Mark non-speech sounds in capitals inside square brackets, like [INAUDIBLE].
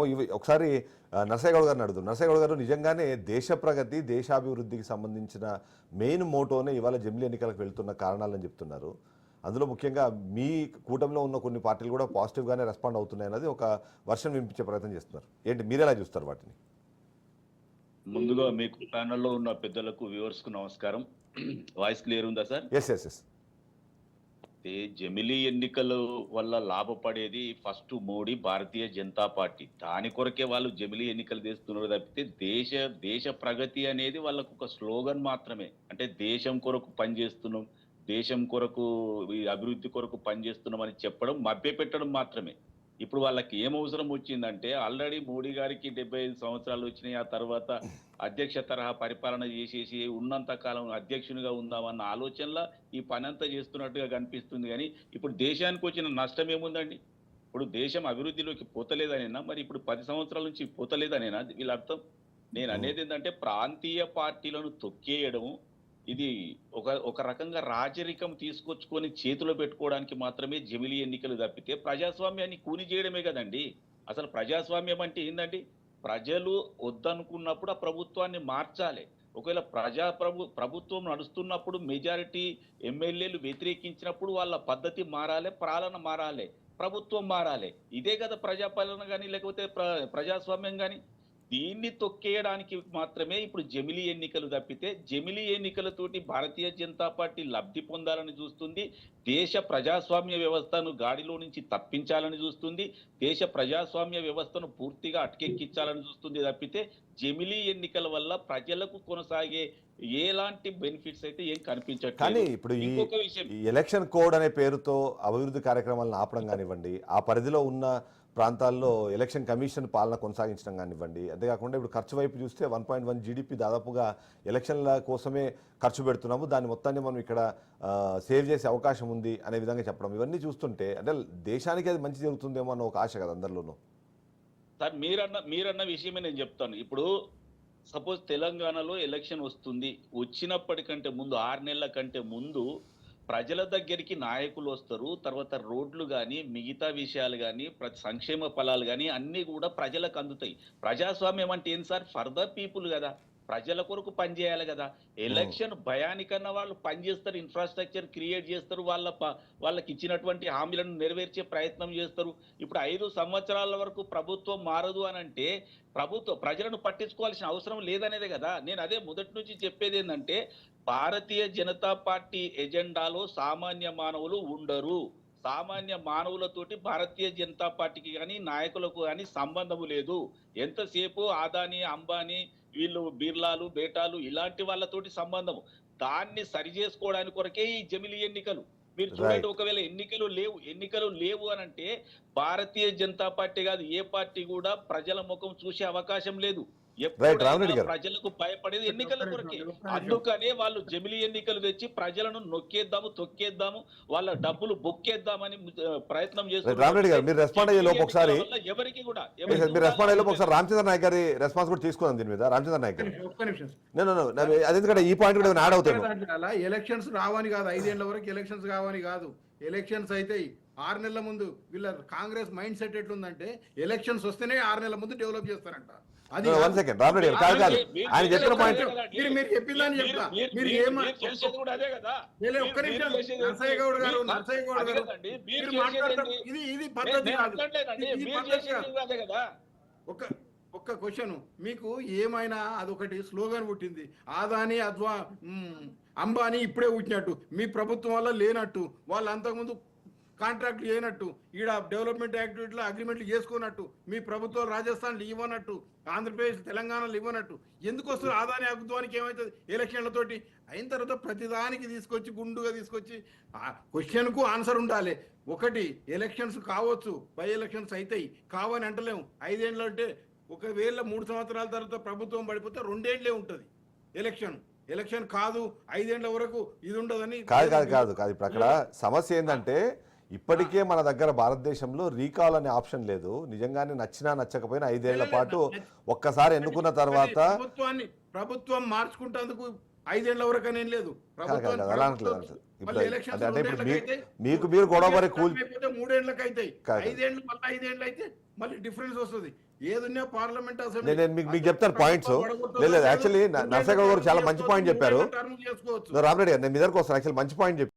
చూద్దాము ఇవి ఒకసారి నరసయ్యగౌడ్ గారిని అడుగుదాం. నరసయ్యగౌడ్ గారు నిజంగానే దేశ ప్రగతి దేశాభివృద్ధికి సంబంధించిన మెయిన్ మోటోనే ఇవాళ జమిలీ ఎన్నికలకు వెళ్తున్న కారణాలని చెప్తున్నారు. అందులో ముఖ్యంగా మీ కూటమిలో ఉన్న కొన్ని పార్టీలు కూడా పాజిటివ్గానే రెస్పాండ్ అవుతున్నాయి అన్నది ఒక వర్షన్ వినిపించే ప్రయత్నం చేస్తున్నారు. ఏంటి మీరు ఎలా చూస్తారు వాటిని? ముందుగా మీకు ప్యానల్లో ఉన్న పెద్దలకు వ్యూవర్స్కు నమస్కారం. [CLEARS THROAT] వాయిస్ క్లియర్ ఉందా సార్? ఎస్ ఎస్ ఎస్ అయితే జమిలీ ఎన్నికల వల్ల లాభపడేది ఫస్ట్ మోడీ భారతీయ జనతా పార్టీ. దాని కొరకే వాళ్ళు జమిలీ ఎన్నికలు చేస్తున్నారు తప్పితే దేశ దేశ ప్రగతి అనేది వాళ్ళకు ఒక స్లోగన్ మాత్రమే. అంటే దేశం కొరకు పనిచేస్తున్నాం దేశం కొరకు అభివృద్ధి కొరకు పనిచేస్తున్నాం అని చెప్పడం మభ్య పెట్టడం మాత్రమే. ఇప్పుడు వాళ్ళకి ఏం అవసరం వచ్చిందంటే ఆల్రెడీ మోడీ గారికి డెబ్బై ఐదు సంవత్సరాలు వచ్చినాయి. ఆ తర్వాత అధ్యక్ష తరహా పరిపాలన చేసేసి ఉన్నంత కాలం అధ్యక్షునిగా ఉందామన్న ఆలోచనలో ఈ పని అంతా చేస్తున్నట్టుగా కనిపిస్తుంది. కానీ ఇప్పుడు దేశానికి వచ్చిన నష్టం ఏముందండి? ఇప్పుడు దేశం అభివృద్ధిలోకి పోతలేదనేనా? మరి ఇప్పుడు పది సంవత్సరాల నుంచి పోతలేదనేనా? వీళ్ళ అర్థం? నేను అనేది ఏంటంటే ప్రాంతీయ పార్టీలను తొక్కేయడం ఇది ఒక ఒక రకంగా రాజరికం తీసుకొచ్చుకొని చేతిలో పెట్టుకోవడానికి మాత్రమే జమిలి ఎన్నికలు తప్పితే ప్రజాస్వామ్యాన్ని కూని చేయడమే కదండి. అసలు ప్రజాస్వామ్యం అంటే ఏంటండి ప్రజలు వద్దనుకున్నప్పుడు ఆ ప్రభుత్వాన్ని మార్చాలి. ఒకవేళ ప్రజా ప్రభు ప్రభుత్వం నడుస్తున్నప్పుడు మెజారిటీ ఎమ్మెల్యేలు వ్యతిరేకించినప్పుడు వాళ్ళ పద్ధతి మారాలి పాలన మారాలి ప్రభుత్వం మారాలి. ఇదే కదా ప్రజాపాలన కానీ లేకపోతే ప్ర- ప్రజాస్వామ్యం కానీ దీన్ని తొక్కేయడానికి మాత్రమే ఇప్పుడు జమిలీ ఎన్నికలు తప్పితే జమిలీ ఎన్నికలతోటి భారతీయ జనతా పార్టీ లబ్ధి పొందాలని చూస్తుంది. దేశ ప్రజాస్వామ్య వ్యవస్థను గాడిలో నుంచి తప్పించాలని చూస్తుంది. దేశ ప్రజాస్వామ్య వ్యవస్థను పూర్తిగా అటకెక్కించాలని చూస్తుంది తప్పితే జమిలీ ఎన్నికల వల్ల ప్రజలకు కొనసాగే ఎలాంటి బెనిఫిట్స్ అయితే ఏం కానీ కనిపించట్లేదు ఇప్పుడు ఈ ఎలక్షన్ కోడ్ అనే పేరుతో అభివృద్ధి కార్యక్రమాలను ఆపడం కానివ్వండి ఆ పరిధిలో ఉన్న ప్రాంతాల్లో ఎలక్షన్ కమిషన్ పాలన కొనసాగించడం కానివ్వండి అంతేకాకుండా ఇప్పుడు ఖర్చు వైపు చూస్తే వన్ పాయింట్ వన్ జీడిపి దాదాపుగా ఎలక్షన్ల కోసమే ఖర్చు పెడుతున్నాము. దాన్ని మొత్తాన్ని మనం ఇక్కడ సేవ్ చేసే అవకాశం ఉంది అనే విధంగా చెప్పడం. ఇవన్నీ చూస్తుంటే అంటే దేశానికి అది మంచి జరుగుతుందేమో అన్న ఒక ఆశ కదా అందరిలోనూ. సార్ మీరన్న మీరన్న విషయమే నేను చెప్తాను. ఇప్పుడు సపోజ్ తెలంగాణలో ఎలక్షన్ వస్తుంది వచ్చినప్పటికంటే ముందు ఆరు నెలల కంటే ముందు ప్రజల దగ్గరికి నాయకులు వస్తారు తర్వాత రోడ్లు కానీ మిగతా విషయాలు కానీ సంక్షేమ ఫలాలు కానీ అన్నీ కూడా ప్రజలకు అందుతాయి. ప్రజాస్వామ్యం అంటే ఏం సార్? ఫర్ ద పీపుల్ కదా. ప్రజల కొరకు పనిచేయాలి కదా. ఎలక్షన్ భయానికన్నా వాళ్ళు పనిచేస్తారు ఇన్ఫ్రాస్ట్రక్చర్ క్రియేట్ చేస్తారు వాళ్ళ ప- వాళ్ళకి ఇచ్చినటువంటి హామీలను నెరవేర్చే ప్రయత్నం చేస్తారు. ఇప్పుడు ఐదు సంవత్సరాల వరకు ప్రభుత్వం మారదు అని అంటే ప్రభుత్వం ప్రజలను పట్టించుకోవాల్సిన అవసరం లేదనేదే కదా. నేను అదే మొదటి నుంచి చెప్పేది ఏంటంటే భారతీయ జనతా పార్టీ ఎజెండాలో సామాన్య మానవులు ఉండరు. సామాన్య మానవులతోటి భారతీయ జనతా పార్టీకి కానీ నాయకులకు కానీ సంబంధము లేదు. ఎంతసేపు ఆదాని అంబానీ వీళ్ళు బిర్లాలు బేటాలు ఇలాంటి వాళ్ళతోటి సంబంధము దాన్ని సరి చేసుకోవడానికి కొరకే ఈ జమిలి ఎన్నికలు మీరు చూడండి. ఒకవేళ ఎన్నికలు లేవు ఎన్నికలు లేవు అని అంటే భారతీయ జనతా పార్టీ కాదు ఏ పార్టీ కూడా ప్రజల ముఖం చూసే అవకాశం లేదు. ప్రజలకు భయపడేది ఎన్నికల కొరకే. అందుకనే వాళ్ళు జమిలి ఎన్నికలు తెచ్చి ప్రజలను నొక్కేద్దాము తొక్కేద్దాము వాళ్ళ డబ్బులు బొక్కేద్దామని ప్రయత్నం చేస్తున్నారు. అయ్యే ఒకసారి- ఎవరికి కూడా మీరు రెస్పాండ్ కూడా ఒకసారి రామచంద్ర నాయక్ గారి రెస్పాన్స్ కూడా తీసుకుందాం దీని మీద. రామచంద్ర నాయక్ గారు. అది ఎందుకంటే ఈ పాయింట్ కూడా యాడ్ అవుతాను ఎలక్షన్స్ రావని కాదు ఐదేళ్ళ వరకు ఎలక్షన్స్ కావని కాదు. ఎలక్షన్స్ అయితే ఆరు నెలల ముందు వీళ్ళ కాంగ్రెస్ మైండ్ సెట్ ఎట్లుందంటే ఎలక్షన్స్ వస్తేనే ఆరు నెలల ముందు డెవలప్ చేస్తారంట అది వన్ సెకండ్ రామరెడ్డి గారు కాదు కాదు మీరు- ఆయన చెప్పిన మీరు- పాయింట్ మీరు- మీరు చెప్పిందని మీరు- చెప్తా. మీరు- మీరు మీరు- ఏమ- మీరు చేసేది కూడా అదే కదా లేదు, ఒక్క మీరు- నిమిషం. మీరు చేసేది- నరసయ్య గౌడ్ గారు, మీరు- నరసయ్య గౌడ్ అదే గారు, కదండి, మీరు మీరు చేసేది మాట్లాడతారు. ఏంటి? ఇది ఇది పద్ధతి కాదు పద్ధతి కాదు. కదా ఒక్క క్వశ్చన్ మీకు ఏమైనా అదొకటి స్లోగన్ పుట్టింది ఆదాని అద్వా అంబానీ ఇప్పుడే పుట్టినట్టు మీ ప్రభుత్వం వల్ల లేనట్టు వాళ్ళు అంతకుముందు కాంట్రాక్ట్ చేయనట్టు ఈడ డెవలప్మెంట్ యాక్టివిటీలో అగ్రిమెంట్లు చేసుకున్నట్టు మీ ప్రభుత్వం రాజస్థాన్లు ఇవ్వనట్టు ఆంధ్రప్రదేశ్ తెలంగాణలో ఇవ్వనట్టు. ఎందుకు వస్తుంది ఆదాని అద్వానికి ఏమవుతుంది ఎలక్షన్లతోటి అయిన తర్వాత ప్రతిదానికి తీసుకొచ్చి గుండుగా తీసుకొచ్చి ఆ క్వశ్చన్కు ఆన్సర్ ఉండాలి. ఒకటి ఎలక్షన్స్ కావచ్చు బై ఎలక్షన్స్ అవుతాయి కావని అంటలేము. ఐదేళ్ళు అంటే ఒకవేళ మూడు సంవత్సరాల తర్వాత ప్రభుత్వం పడిపోతే రెండేళ్ళే ఉంటుంది ఎలక్షన్. ఎలక్షన్ కాదు ఐదేళ్ళ వరకు ఇది ఉండదని కాదు కాదు కాదు కాదు. ఇప్పుడు అక్కడ సమస్య ఏంటంటే ఇప్పటికే మన దగ్గర భారతదేశంలో రీకాల్ అనే ఆప్షన్ లేదు. నిజంగానే నచ్చినా నచ్చకపోయినా ఐదేళ్ళ పాటు ఒక్కసారి ఎన్నుకున్న తర్వాత ప్రభుత్వాన్ని ప్రభుత్వం మార్చుకుంటేందుకు ఐదేళ్ళ వరకు అని ఏం లేదు మీకు మీరు గొడవ కూల్ మూడేళ్ళకు మళ్ళీ ఐదేళ్ళు అయితే మళ్ళీ డిఫరెన్స్ వస్తుంది. ఏదున్నా పార్లమెంట్ నేను నేను మీకు మీకు చెప్తాను పాయింట్స్ లేదు యాక్చువల్లీ నర్సగౌడ్ గారు చాలా మంచి పాయింట్ చెప్పారు. రామరెడ్డి గారు నేను మీ దగ్గరకు వస్తాను యాక్చువల్ మంచి పాయింట్ చెప్పారు.